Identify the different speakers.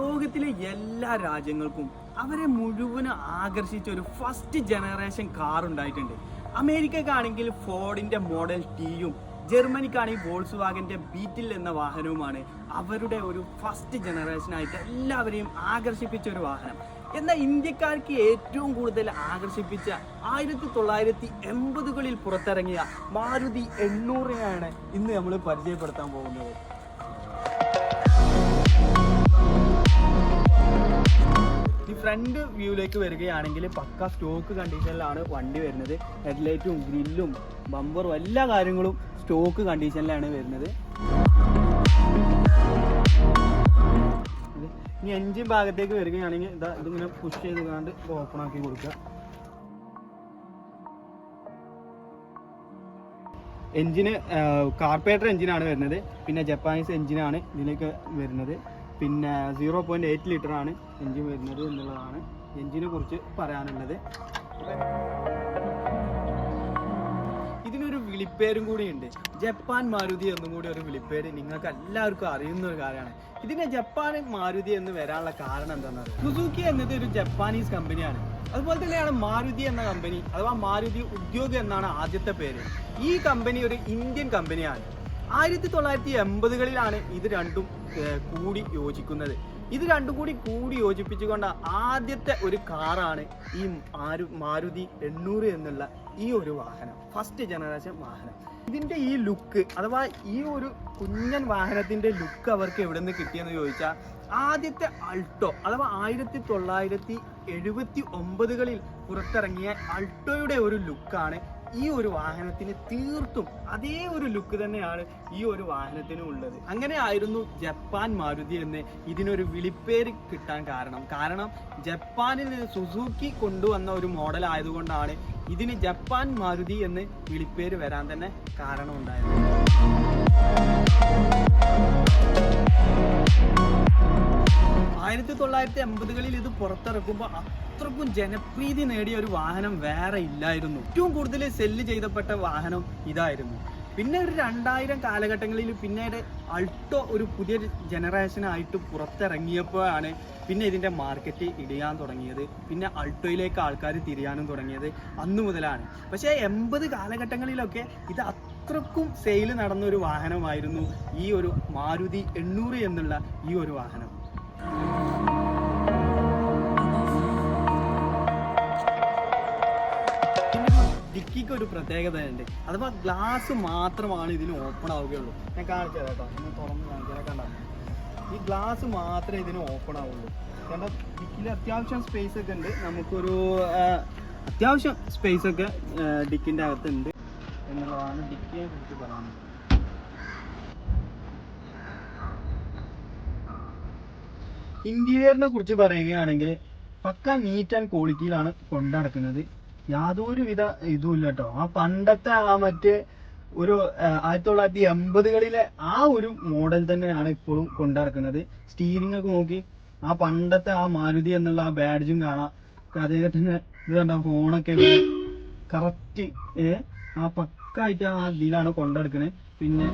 Speaker 1: ലോകത്തിലെ എല്ലാ രാജ്യങ്ങൾക്കും അവരെ മുഴുവനും ആകർഷിച്ച ഒരു ഫസ്റ്റ് ജനറേഷൻ കാർ ഉണ്ടായിട്ടുണ്ട്. അമേരിക്കക്കാണെങ്കിൽ ഫോർഡിന്റെ മോഡൽ ടിയും ജർമ്മനിക്കാണെങ്കിൽ വോൾസ് വാഗന്റെ ബീറ്റിൽ എന്ന വാഹനവുമാണ് അവരുടെ ഒരു ഫസ്റ്റ് ജനറേഷനായിട്ട് എല്ലാവരെയും ആകർഷിപ്പിച്ച ഒരു വാഹനം. എന്നാൽ ഇന്ത്യക്കാർക്ക് ഏറ്റവും കൂടുതൽ ആകർഷിപ്പിച്ച ആയിരത്തി തൊള്ളായിരത്തി എൺപതുകളിൽ പുറത്തിറങ്ങിയ മാരുതി എണ്ണൂറിനെയാണ് ഇന്ന് നമ്മൾ പരിചയപ്പെടുത്താൻ പോകുന്നത്. ഫ്രണ്ട് വ്യൂവിലേക്ക് വരികയാണെങ്കിൽ പക്ക സ്റ്റോക്ക് കണ്ടീഷനിലാണ് വണ്ടി വരുന്നത്. ഹെഡ്ലൈറ്റും ഗ്രില്ലും ബമ്പറും എല്ലാ കാര്യങ്ങളും സ്റ്റോക്ക് കണ്ടീഷനിലാണ് വരുന്നത്. ഇനി എൻജിൻ ഭാഗത്തേക്ക് വരികയാണെങ്കിൽ ഇതാ ഇതിങ്ങനെ പുഷ് ചെയ്ത് കണ്ട് ഓപ്പൺ ആക്കി കൊടുക്കുക. എഞ്ചിന് കാർപ്പറേറ്റർ എഞ്ചിനാണ് വരുന്നത്. പിന്നെ ജപ്പാനീസ് എഞ്ചിനാണ് ഇതിലേക്ക് വരുന്നത്. പിന്നെ സീറോ പോയിന്റ് എയ്റ്റ് ലിറ്റർ ആണ് എഞ്ചിൻ വരുന്നത് എന്നുള്ളതാണ്. എൻജിനെ കുറിച്ച് പറയാനുള്ളത്. ഇതിനൊരു വിളിപ്പേരും കൂടിയുണ്ട്. ജപ്പാൻ മാരുതി എന്നും കൂടി ഒരു വിളിപ്പേര് നിങ്ങൾക്ക് എല്ലാവർക്കും അറിയുന്ന ഒരു കാര്യമാണ്. ഇതിനെ ജപ്പാൻ മാരുതി എന്ന് വരാനുള്ള കാരണം എന്താണെന്ന് സുസുക്കി എന്നത് ഒരു ജപ്പാനീസ് കമ്പനിയാണ് അതുപോലെ തന്നെയാണ് മാരുതി എന്ന കമ്പനി അഥവാ മാരുതി ഉദ്യോഗി എന്നാണ് ആദ്യത്തെ പേര്. ഈ കമ്പനി ഒരു ഇന്ത്യൻ കമ്പനിയാണ് ആയിരത്തി തൊള്ളായിരത്തി എൺപതുകളിലാണ് ഇത് രണ്ടും കൂടി യോജിക്കുന്നത്. ഇത് രണ്ടും കൂടി കൂടി യോജിപ്പിച്ചുകൊണ്ട് ആദ്യത്തെ ഒരു കാറാണ് ഈ മാരു മാരുതി എണ്ണൂറ് എന്നുള്ള ഈ ഒരു വാഹനം ഫസ്റ്റ് ജനറേഷൻ വാഹനം. ഇതിന്റെ ഈ ലുക്ക് അഥവാ ഈ ഒരു കുഞ്ഞൻ വാഹനത്തിന്റെ ലുക്ക് അവർക്ക് എവിടെ നിന്ന് കിട്ടിയെന്ന് ചോദിച്ചാൽ ആദ്യത്തെ അൾട്ടോ അഥവാ ആയിരത്തി തൊള്ളായിരത്തി എഴുപത്തി ഒമ്പതുകളിൽ പുറത്തിറങ്ങിയ അൾട്ടോയുടെ ഒരു ലുക്കാണ് ഈ ഒരു വാഹനത്തിന് തീർത്തും അതേ ഒരു ലുക്ക് തന്നെയാണ് ഈ ഒരു വാഹനത്തിനും ഉള്ളത്. അങ്ങനെ ആയിരുന്നു ജപ്പാൻ മാരുതി എന്ന് ഇതിനൊരു വിളിപ്പേര് കിട്ടാൻ കാരണം. കാരണം ജപ്പാനിൽ നിന്ന് സുസൂക്കി കൊണ്ടുവന്ന ഒരു മോഡൽ ആയതുകൊണ്ടാണ് ഇതിന് ജപ്പാൻ മാരുതി എന്ന് വിളിപ്പേര് വരാൻ തന്നെ കാരണം ഉണ്ടായത് ആയിരത്തി തൊള്ളായിരത്തി എൺപതുകളിൽ ഇത് പുറത്തിറക്കുമ്പോൾ അത്രക്കും ജനപ്രീതി നേടിയ ഒരു വാഹനം വേറെ ഇല്ലായിരുന്നു. ഏറ്റവും കൂടുതൽ സെല്ല് ചെയ്തപ്പെട്ട വാഹനം ഇതായിരുന്നു. പിന്നെ ഒരു രണ്ടായിരം കാലഘട്ടങ്ങളിൽ പിന്നീട് അൾട്ടോ ഒരു പുതിയ ജനറേഷനായിട്ട് പുറത്തിറങ്ങിയപ്പോഴാണ് പിന്നെ ഇതിന്റെ മാർക്കറ്റ് ഇടിയാൻ തുടങ്ങിയത്. പിന്നെ അൾട്ടോയിലേക്ക് ആൾക്കാർ തിരിയാനും തുടങ്ങിയത് അന്നു മുതലാണ്. പക്ഷേ എൺപത് കാലഘട്ടങ്ങളിലൊക്കെ ഇത് അത്രക്കും സെയിൽ നടന്ന ഒരു വാഹനമായിരുന്നു ഈ ഒരു മാരുതി എണ്ണൂറ് എന്നുള്ള ഈ ഒരു വാഹനം. ഡിക്കിക്ക് ഒരു പ്രത്യേകത ഉണ്ട് അഥവാ ഗ്ലാസ് മാത്രമാണ് ഇതിന് ഓപ്പൺ ആവുകയുള്ളൂ. ഞാൻ കാണിച്ചു തരാം കേട്ടോ. ഇന്ന് തുറന്ന് കാണിച്ചാൽ കണ്ടാൽ ഈ ഗ്ലാസ് മാത്രമേ ഇതിന് ഓപ്പൺ ആവുള്ളൂ. കാരണം ഡിക്കിൽ അത്യാവശ്യം സ്പേസ് ഒക്കെ ഉണ്ട്. നമുക്കൊരു അത്യാവശ്യം സ്പേസ് ഒക്കെ ഡിക്കിന്റെ അകത്തുണ്ട്. എന്നുള്ളതാണ് ഡിക്കിയെ കുറിച്ച് പറയാനുള്ളത്. ഇന്റീരിയറിനെ കുറിച്ച് പറയുകയാണെങ്കിൽ പക്ക നീറ്റ് ആൻഡ് ക്വാളിറ്റിയിലാണ് കൊണ്ടു നടക്കുന്നത്. യാതൊരു വിധ ഇതും ഇല്ല കേട്ടോ ആ പണ്ടത്തെ ആ മറ്റേ ഒരു ആയിരത്തി തൊള്ളായിരത്തി എൺപതുകളിലെ ആ ഒരു മോഡൽ തന്നെയാണ് ഇപ്പോഴും കൊണ്ടു നടക്കുന്നത്. സ്റ്റീരിംഗ് ഒക്കെ നോക്കി. ആ പണ്ടത്തെ ആ മാരുതി എന്നുള്ള ആ ബാഡ്ജും കാണാം. അദ്ദേഹത്തിന് ഇത് കണ്ട ഫോണൊക്കെ കറക്റ്റ് ആ പക്കായിട്ട് ആ ഇതിലാണ് കൊണ്ടെടുക്കുന്നത് പിന്നെ